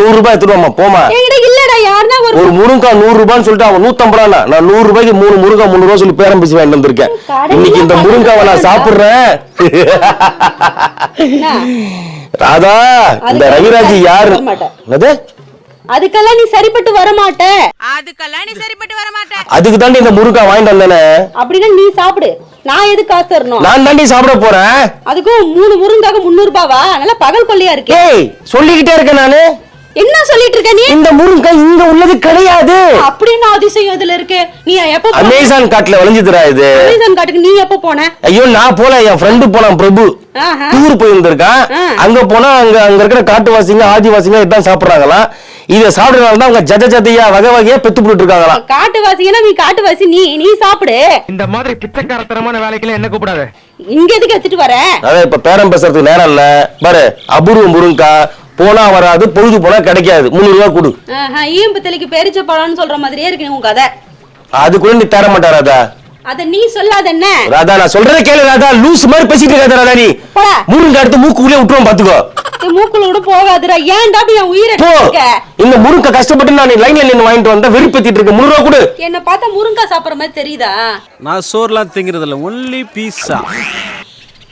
நூறு ரூபாய் எடுத்துருவாமா போமா இல்லடா யாருன்னா ஒரு முருங்கா நூறு ரூபான்னு சொல்லிட்டு அவன் நூத்தம்பது ரூபா நான் நூறு ரூபாய்க்கு மூணு முருங்கா முந்நூறு ரூபா சொல்லி பேரம் பேசி வாங்கிட்டு வந்திருக்கேன். இன்னைக்கு இந்த முருங்காவை நான்? சாப்பிடுறேன்? ராதா இந்த ரவிராஜ் யாரு. என்னது? அதுக்கெல்லாம் நீ சரிப்பட்டு வர மாட்ட. அதுக்கெல்லாம் நீ சரிப்பட்டு வர மாட்ட. அதுக்கு தாண்டி இந்த முருங்கா வாங்கிட்டு வந்தேனே. அப்படின்னா நீ சாப்பிடு. நான் எதுக்கு காசு தரணும்? நான் தாண்டி சாப்பிட போறேன். அதுக்கும் மூணு முருங்காக முந்நூறு ரூபாவா நல்லா பகல் கொள்ளையா இருக்கே. சொல்லிக்கிட்டே இருக்கேன் நானு. என்ன சொல்லிட்டு இருக்க நீ? இந்த முருங்கை இங்க உள்ளது கிடையாது. அப்படின்னு அதிசயம் இதுல இருக்கு? நீ எப்ப? அமேசான் காட்டுல விளைஞ்சுதுடா இது. அமேசான் காட்டுக்கு நீ எப்ப போன? ஐயோ நான் போல என் ஃப்ரெண்டு போனான் பிரபு. டூர் போயிருந்திருக்கான். அங்க போனா அங்க அங்க இருக்கிற காட்டுவாசிங்க ஆதிவாசிங்க இதான் சாப்பிடுறாங்களாம் இத சாப்பிடுறதுனால தான் அவங்க ஜத ஜதையா வகை வகையா பெத்து போட்டு இருக்காங்களாம் காட்டுவாசினா நீ காட்டுவாசி நீ நீ சாப்பிடு. இந்த மாதிரி பிச்சைக்காரத்தனமான வேலைக்கெல்லாம் என்ன கூப்பிடாத? இங்க எதுக்கு எடுத்துட்டு வர? அதான் இப்ப பேரம் பேசுறதுக்கு நேரம் இல்ல. பாரு அபூர்வ முருங்கா போனா வராது பொழுது போனா கிடைக்காது. முந்நூறு ரூபாய் கொடு. ஆஹா, ஈம்பு தெளிக்கு பெரிச்ச பழம்னு சொல்ற மாதிரியே இருக்கு உன் கதை. அதுக்குள்ள நீ தர மாட்டா ராதா. அத நீ சொல்லாத என்ன? ராதா நான் சொல்றதை கேளு ராதா. லூஸ் மாதிரி பேசிட்டு இருக்காத ராதா நீ. முருங்கை எடுத்து மூக்குள்ளே விட்டுருவோம் பாத்துக்கோ. மூக்குல கூட போகாதுடா. ஏன்டா அப்படி என் உயிரை இந்த முருங்கை கஷ்டப்பட்டு நான் லைன்ல நின்று வாங்கிட்டு வந்தா வெறுப்பேத்திட்டு இருக்க. ரூபா கொடு. என்ன பார்த்தா முருங்கா சாப்பிடுற மாதிரி தெரியுதா? நான் சோறுலாம் திங்கிறதில்ல. ஒன்லி பீஸா